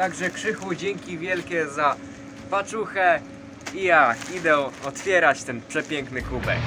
Także Krzychu, dzięki wielkie za paczuchę i ja idę otwierać ten przepiękny kubek.